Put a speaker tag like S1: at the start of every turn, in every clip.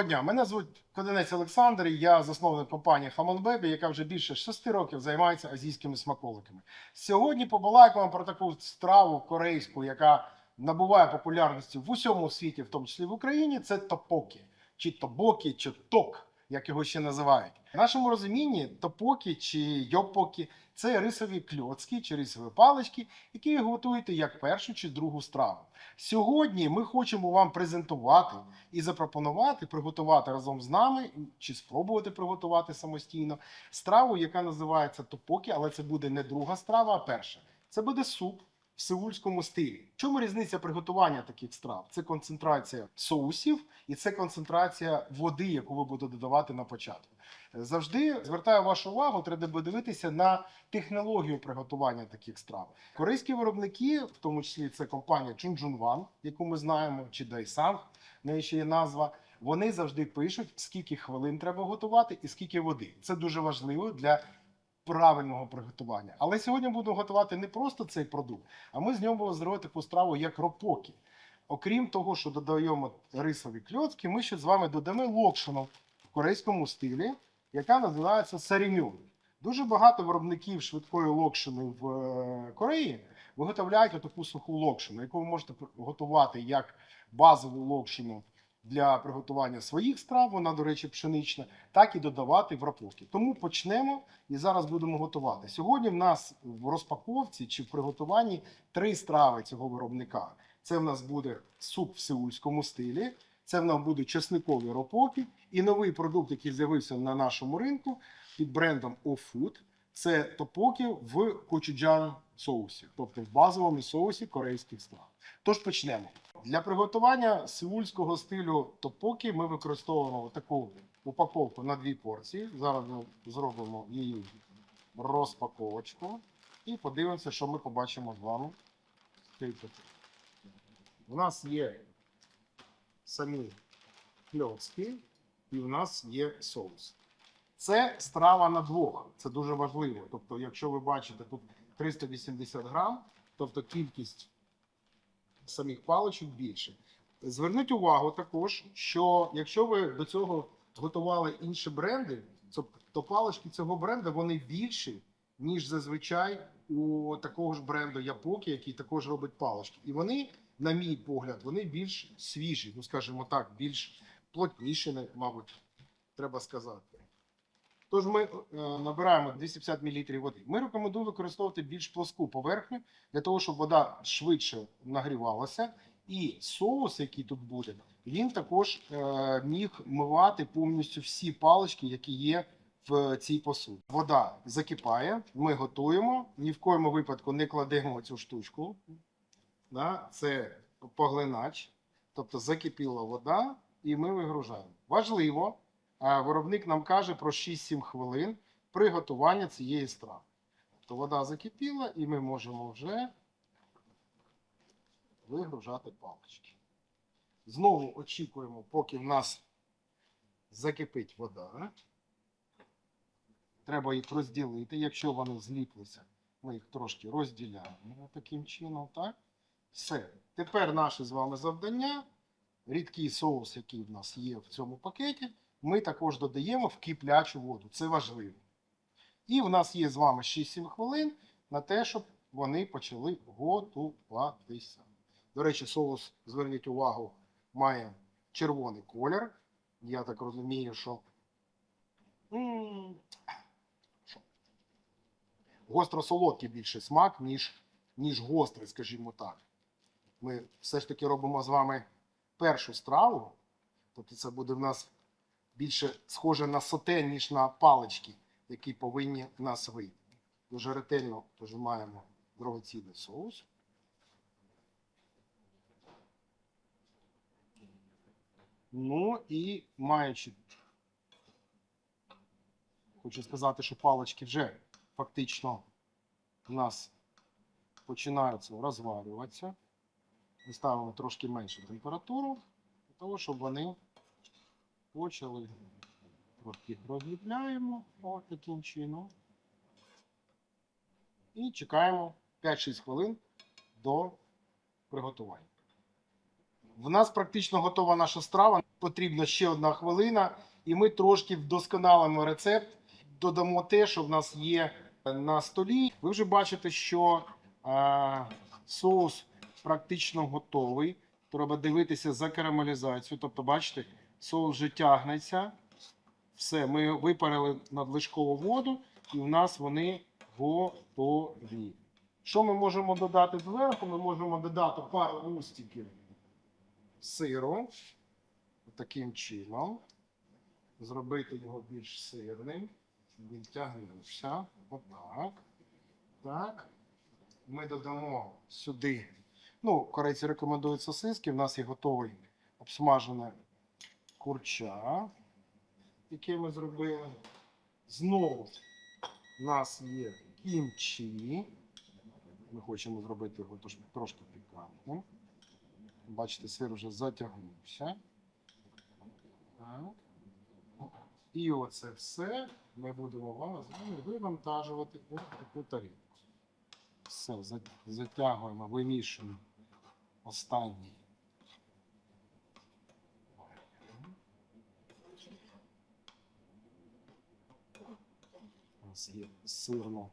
S1: Доброго дня, мене звуть Кодинець Олександр, і я засновник компанії Хамонбебі, яка вже більше шести років займається азійськими смаколиками. Сьогодні побалакаємо про таку страву корейську, яка набуває популярності в усьому світі, в тому числі в Україні. Це топокі, чи тобокі, чи ток, як його ще називають. В нашому розумінні топокі чи йопокі це рисові кльоцки чи рисові палички, які ви готуєте як першу чи другу страву. Сьогодні ми хочемо вам презентувати і запропонувати приготувати разом з нами чи спробувати приготувати самостійно страву, яка називається топокі, але це буде не друга страва, а перша. Це буде суп в сеульському стилі. В чому різниця приготування таких страв? Це концентрація соусів і це концентрація води, яку ви будете додавати на початку. Завжди звертаю вашу увагу, треба подивитися на технологію приготування таких страв. Корейські виробники, в тому числі це компанія Chunjunwan, яку ми знаємо, чи в неї ще є назва. Вони завжди пишуть, скільки хвилин треба готувати і скільки води. Це дуже важливо для правильного приготування. Але сьогодні будемо готувати не просто цей продукт, а ми з нього будемо зробити таку страву, як ропокі. Окрім того, що додаємо рисові кльоцки, ми ще з вами додамо локшину в корейському стилі, яка називається сарімюн. Дуже багато виробників швидкої локшини в е, Кореї виготовляють таку суху локшину, яку ви можете готувати як базову локшину для приготування своїх страв, вона, до речі, пшенична, так і додавати в рапоки. Тому почнемо і зараз будемо готувати. Сьогодні в нас в розпаковці чи в приготуванні три страви цього виробника. Це в нас буде суп в сеульському стилі, це в нас будуть чесникові ропоки і новий продукт, який з'явився на нашому ринку під брендом OFood. Це топоки в кочуджан соусі, тобто в базовому соусі корейських страв. Тож почнемо. Для приготування сеульського стилю топоки ми використовуємо таку упаковку на дві порції. Зараз ми зробимо її розпаковочку і подивимося, що ми побачимо з вами. У нас є самі кльоцки, і у нас є соус. Це страва на двох. Це дуже важливо. Тобто, якщо ви бачите тут 380 грам, тобто кількість самих паличок більше. Зверніть увагу також, що якщо ви до цього готували інші бренди, то, палички цього бренду вони більші, ніж зазвичай у такого ж бренду Япокі, який також робить палички. І вони, на мій погляд, вони більш свіжі, ну скажімо так, більш плотніші, мабуть, треба сказати. Тож ми е, набираємо 250 мл води. Ми рекомендуємо використовувати більш плоску поверхню для того, щоб вода швидше нагрівалася. І соус, який тут буде, він також е, міг мивати повністю всі палички, які є в цій посуді. Вода закипає, ми готуємо. Ні в коєму випадку не кладемо цю штучку. Да? Це поглинач. Тобто закипіла вода, і ми вигружаємо. Важливо, виробник нам каже про 6-7 хвилин приготування цієї страви. Тобто вода закипіла, і ми можемо вже вигружати палички. Знову очікуємо, поки в нас закипить вода. Треба їх розділити. Якщо вони зліплися, ми їх трошки розділяємо таким чином. Так? Все. Тепер наше з вами завдання. Рідкий соус, який в нас є в цьому пакеті, ми також додаємо в киплячу воду. Це важливо. І в нас є з вами 6-7 хвилин на те, щоб вони почали готуватися. До речі, соус, зверніть увагу, має червоний колір. Я так розумію, що. Гостро-солодкий більше смак, ніж, ніж гострий, скажімо так. Ми все ж таки робимо з вами першу страву. Тобто це буде в нас більше схоже на соте, ніж на палички, які повинні в нас вийти. Дуже ретельно тож маємо дорогоцінний соус. Ну і маючи, хочу сказати, що палички вже фактично у нас починаються розварюватися. Ми ставимо трошки меншу температуру, для того, щоб вони почали трохи розліпляємо от таким чином. І чекаємо 5-6 хвилин до приготування. В нас практично готова наша страва. Потрібна ще одна хвилина, і ми трошки вдосконалимо рецепт. Додамо те, що в нас є на столі. Ви вже бачите, що а, соус практично готовий. Треба дивитися за карамелізацію. Тобто, бачите, соус вже тягнеться. Все, ми випарили надлишкову воду, і в нас вони готові. Що ми можемо додати зверху? Ми можемо додати пару лустиків сиру. Таким чином. Зробити його більш сирним. Він тягнувся. Отак. Так. Ми додамо сюди. Ну, корейці рекомендують сосиски. У нас є готовий обсмажене курча, яке ми зробили. Знову у нас є кімчі. Ми хочемо зробити його трошки пікантним. Бачите, сир вже затягнувся. Так. І оце все ми будемо вам вивантажувати у таку тарілку. Все, затягуємо, вимішуємо останній. У нас є сирно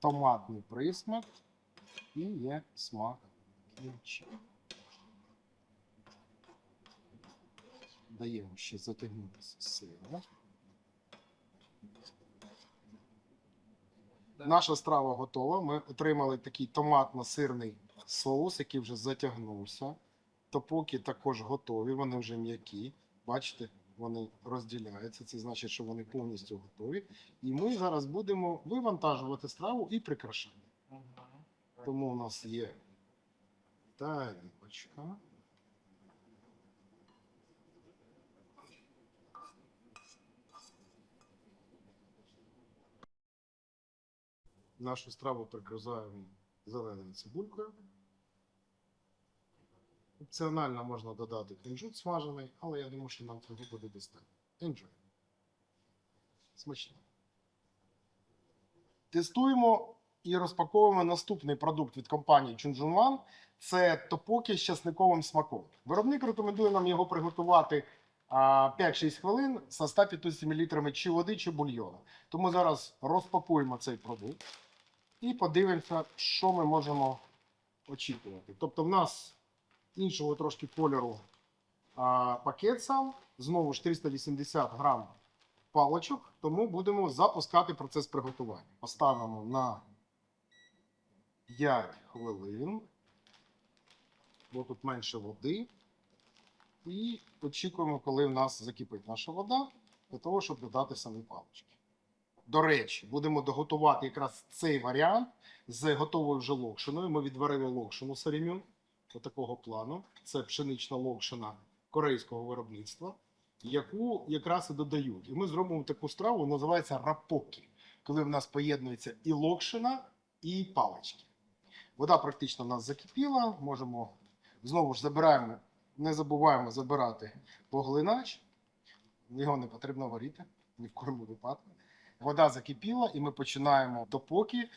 S1: томатний присмак і є смак кімчі. Даємо ще затягнутися сиром. Наша страва готова. Ми отримали такий томатно-сирний соус, який вже затягнувся. Топоки також готові, вони вже м'які. Бачите, вони розділяються. Це значить, що вони повністю готові. І ми зараз будемо вивантажувати страву і прикрашати. Тому у нас є тарілочка. Нашу страву прикрашаємо зеленою цибулькою. Опціонально можна додати кунжут смажений, але я думаю, що нам цього буде достатньо. Enjoy. Смачно. Тестуємо і розпаковуємо наступний продукт від компанії Chunjunwan. Це топоки з часниковим смаком. Виробник рекомендує нам його приготувати 5-6 хвилин з 150 мл чи води, чи бульйону. Тому зараз розпакуємо цей продукт і подивимося, що ми можемо очікувати. Тобто, в нас іншого трошки кольору а, пакет сам, знову ж 380 грам паличок, тому будемо запускати процес приготування. Поставимо на 5 хвилин, бо тут менше води. І очікуємо, коли в нас закипить наша вода, для того, щоб додати самі палички. До речі, будемо доготувати якраз цей варіант з готовою вже локшиною. Ми відварили локшину сарімюн такого плану. Це пшенична локшина корейського виробництва, яку якраз і додають. І ми зробимо таку страву, називається рапокі, коли в нас поєднується і локшина, і палички. Вода практично в нас закипіла. Можемо знову ж забираємо, не забуваємо забирати поглинач. Його не потрібно варити ні в коєму випадку. Вода закипіла, і ми починаємо допоки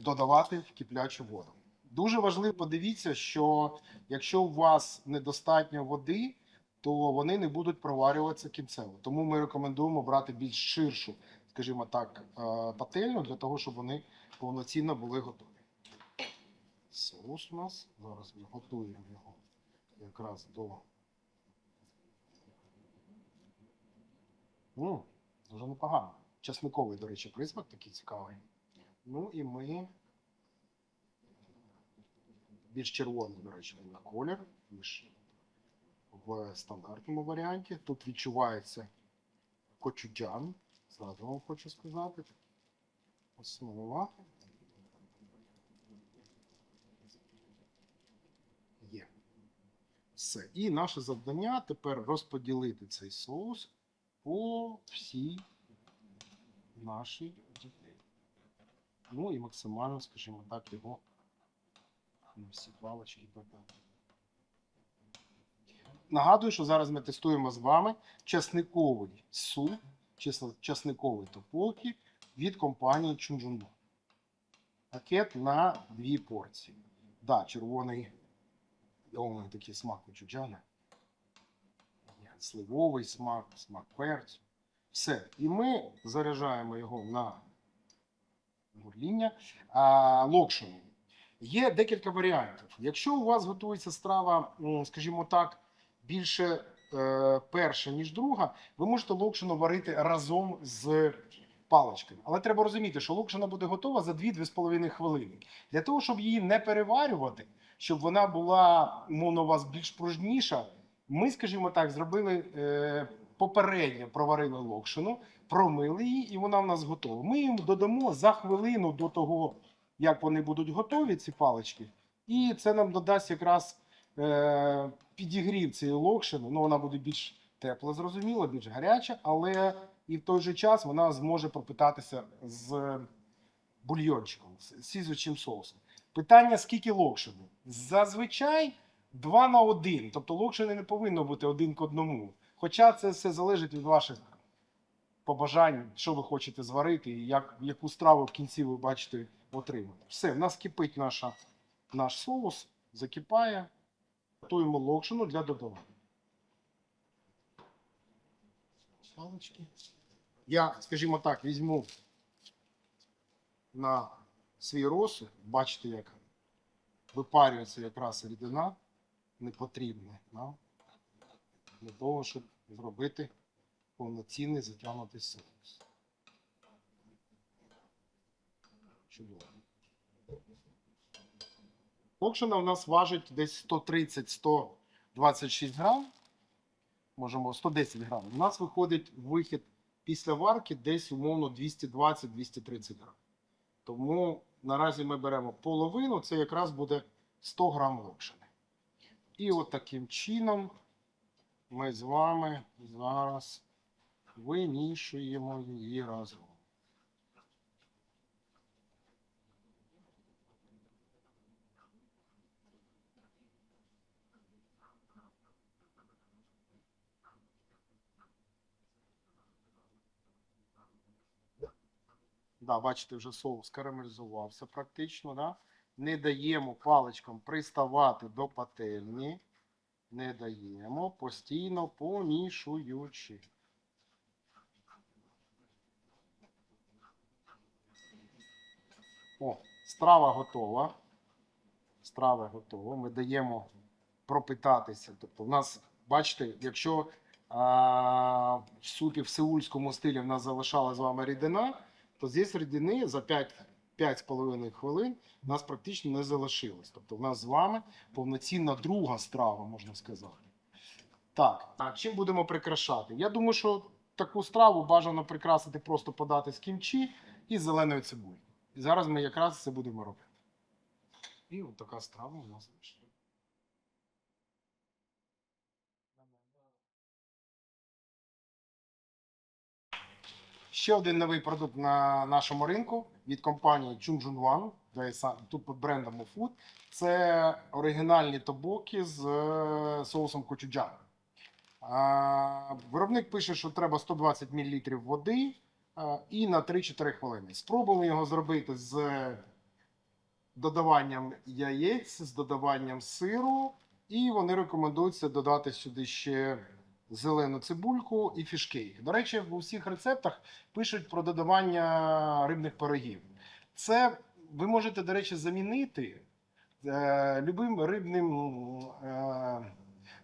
S1: додавати в киплячу воду. Дуже важливо подивіться, що якщо у вас недостатньо води, то вони не будуть проварюватися кінцево. Тому ми рекомендуємо брати більш ширшу, скажімо так, е, пательню для того, щоб вони повноцінно були готові. Соус у нас. Зараз ми готуємо його якраз до. М, дуже непогано. Часниковий, до речі, присмак такий цікавий. Ну і ми більш червоний, до речі, на колір, ніж в стандартному варіанті. Тут відчувається кочуджан. Зразу вам хочу сказати. Основа. Є. Все. І наше завдання тепер розподілити цей соус по всій нашій дітей. Ну і максимально, скажімо так, його на всі палички подати. Нагадую, що зараз ми тестуємо з вами часниковий суп, часниковий тополки від компанії Chunjunbo. Пакет на дві порції. Да, червоний О, такий смак кочуджана. Сливовий смак, смак перцю. Все. І ми заряджаємо його на бурління. А, локшину. Є декілька варіантів. Якщо у вас готується страва, скажімо так, більше е, перша, ніж друга, ви можете локшину варити разом з паличками. Але треба розуміти, що локшина буде готова за 2-2,5 хвилини. Для того, щоб її не переварювати, щоб вона була, умовно, у вас більш пружніша, ми, скажімо так, зробили е, попередньо проварили локшину, промили її, і вона в нас готова. Ми їм додамо за хвилину до того, як вони будуть готові, ці палички. І це нам додасть якраз е, підігрів цієї локшини. Ну, вона буде більш тепла, зрозуміло, більш гаряча, але і в той же час вона зможе пропитатися з бульйончиком, з сізучим соусом. Питання: скільки локшини? Зазвичай 2 на 1. Тобто локшини не повинно бути один к одному. Хоча це все залежить від ваших побажань, що ви хочете зварити, і як, яку страву в кінці ви бачите отримати. Все, в нас кипить наша, наш соус, закипає. Готуємо локшину для додавання. Я, скажімо так, візьму на свій розсуд, бачите, як випарюється якраз рідина непотрібна нам для того, щоб зробити повноцінний затягнутий соус. Чудово. Локшина у нас важить десь 130-126 грам. Можемо 110 грам. У нас виходить вихід після варки десь умовно 220-230 грам. Тому наразі ми беремо половину, це якраз буде 100 грам локшини. І от таким чином ми з вами зараз вимішуємо її разом. Да, бачите, вже соус карамелізувався практично. Да? Не даємо паличкам приставати до пательні. Не даємо, постійно помішуючи. О, страва готова. Страва готова. Ми даємо пропитатися. Тобто, в нас, бачите, якщо а, в супі в сеульському стилі в нас залишалась з вами рідина, то здесь рідини за 5 5,5 хвилин у нас практично не залишилось. Тобто, в нас з вами повноцінна друга страва, можна сказати. Так, а чим будемо прикрашати? Я думаю, що таку страву бажано прикрасити, просто подати з кімчі і зеленою цибулею. І зараз ми якраз це будемо робити. І от така страва у нас вийшла. Ще один новий продукт на нашому ринку від компанії Chunjun One, де са- тут під брендом Food. Це оригінальні тобоки з е, соусом кочуджан. Виробник пише, що треба 120 мл води і на 3-4 хвилини. Спробуємо його зробити з додаванням яєць, з додаванням сиру, і вони рекомендуються додати сюди ще зелену цибульку і фішкейк. До речі, в усіх рецептах пишуть про додавання рибних пирогів. Це ви можете, до речі, замінити е, любим рибним. Е,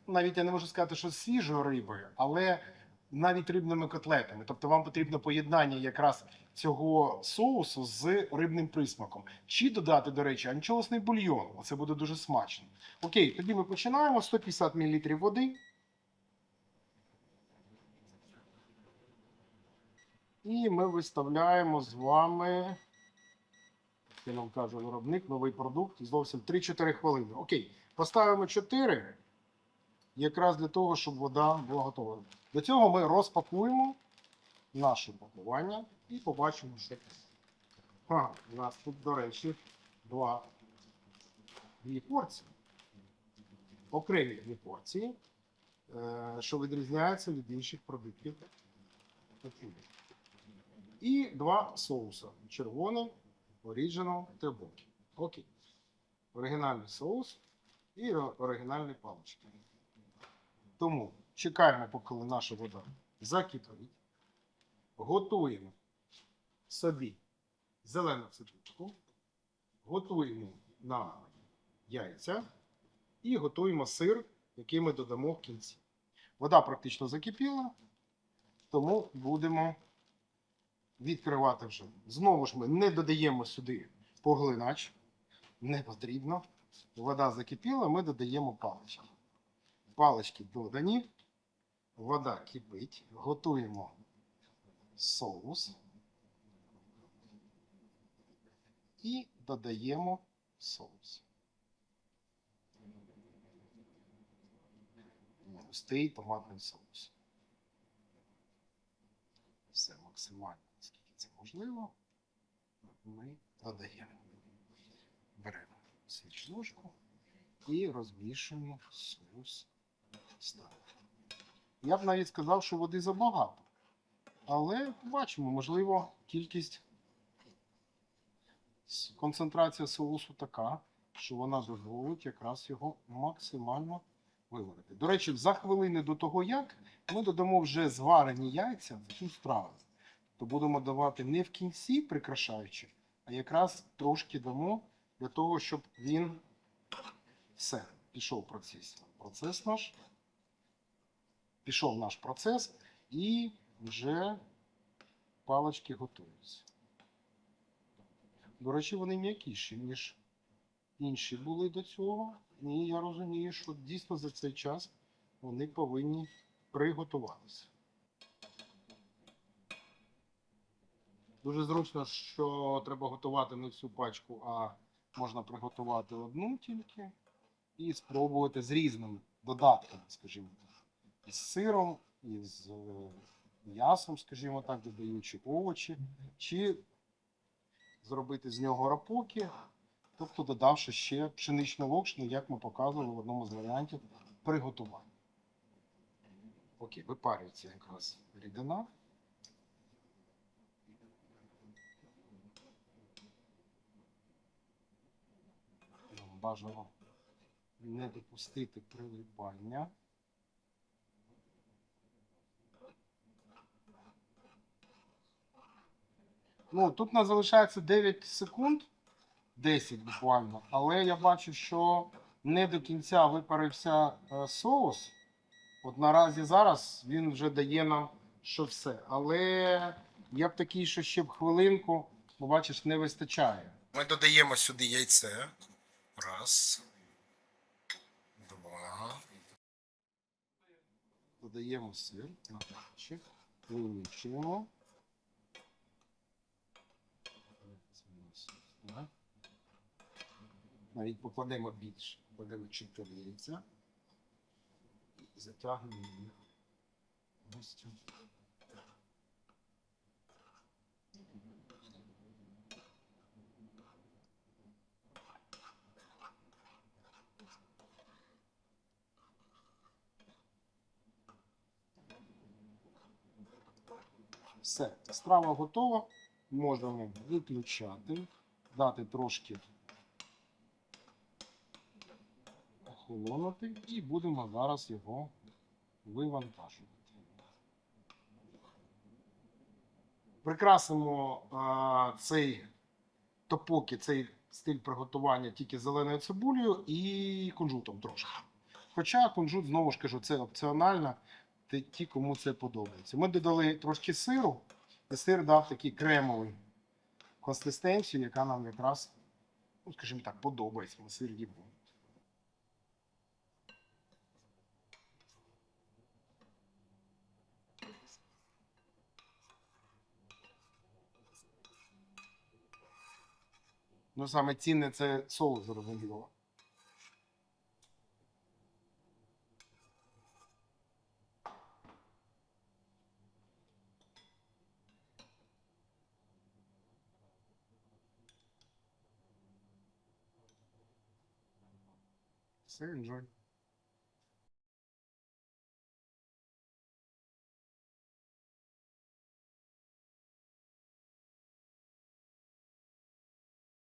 S1: навіть я не можу сказати, що свіжою рибою, але навіть рибними котлетами. Тобто вам потрібно поєднання якраз цього соусу з рибним присмаком. Чи додати, до речі, анчоусний бульйон. Це буде дуже смачно. Окей, тоді ми починаємо 150 мл води. І ми виставляємо з вами, як нам каже виробник, новий продукт зовсім 3-4 хвилини. Окей, поставимо 4, якраз для того, щоб вода була готова. До цього ми розпакуємо наше пакування і побачимо, що у нас тут, до речі, два дві порції. Окремі дві порції, е, що відрізняються від інших продуктів. І два соуси. Червоний, оріджинал, тебокі. Окей. Оригінальний соус і оригінальні палички. Тому чекаємо, поки наша вода закипить. Готуємо собі зелену цибульку, готуємо на яйця і готуємо сир, який ми додамо в кінці. Вода практично закипіла, тому будемо відкривати вже. Знову ж ми не додаємо сюди поглинач, не потрібно. Вода закипіла, ми додаємо палички. Палички додані, вода кипить, готуємо соус і додаємо соус. Густий томатний соус. Все максимально, наскільки це можливо, ми додаємо. Беремо свіч ложку і розмішуємо соус. Я б навіть сказав, що води забагато. Але бачимо, можливо, кількість концентрація соусу така, що вона дозволить якраз його максимально виварити. До речі, за хвилини до того, як ми додамо вже зварені яйця в цю страву. То будемо давати не в кінці, прикрашаючи, а якраз трошки дамо для того, щоб він все, пішов процес. Процес наш. Пішов наш процес і вже палички готуються. До речі, вони м'якіші, ніж інші були до цього. І я розумію, що дійсно за цей час вони повинні приготуватися. Дуже зручно, що треба готувати не всю пачку, а можна приготувати одну тільки і спробувати з різними додатками, скажімо так. Із сиром, із е, м'ясом, скажімо так, додаючи овочі, чи зробити з нього рапоки, тобто додавши ще пшеничну локшину, як ми показували в одному з варіантів приготування. Окей, випарюється якраз рідина. Бажано не допустити прилипання. Ну, тут у нас залишається 9 секунд, 10 буквально, але я бачу, що не до кінця випарився е, соус. От наразі зараз він вже дає нам що все. Але я б такий, що ще б хвилинку, бо бачиш, не вистачає. Ми додаємо сюди яйце. Раз. Два. Додаємо сир. Вимішуємо. Це у нас, да. Навіть покладемо більше. Покладемо чотири яйця. І затягнемо їх повністю. Все, страва готова. Можемо виключати, дати трошки охолонути і будемо зараз його вивантажувати. Прикрасимо а, цей топоки, цей стиль приготування тільки зеленою цибулею і кунжутом трошки. Хоча кунжут, знову ж кажу, це опціонально, ті, кому це подобається. Ми додали трошки сиру, і сир дав такий кремовий консистенцію, яка нам якраз, ну, скажімо так, подобається. Ми сир їмо. Ну, саме цінне це соус, зрозуміло. Все, enjoy.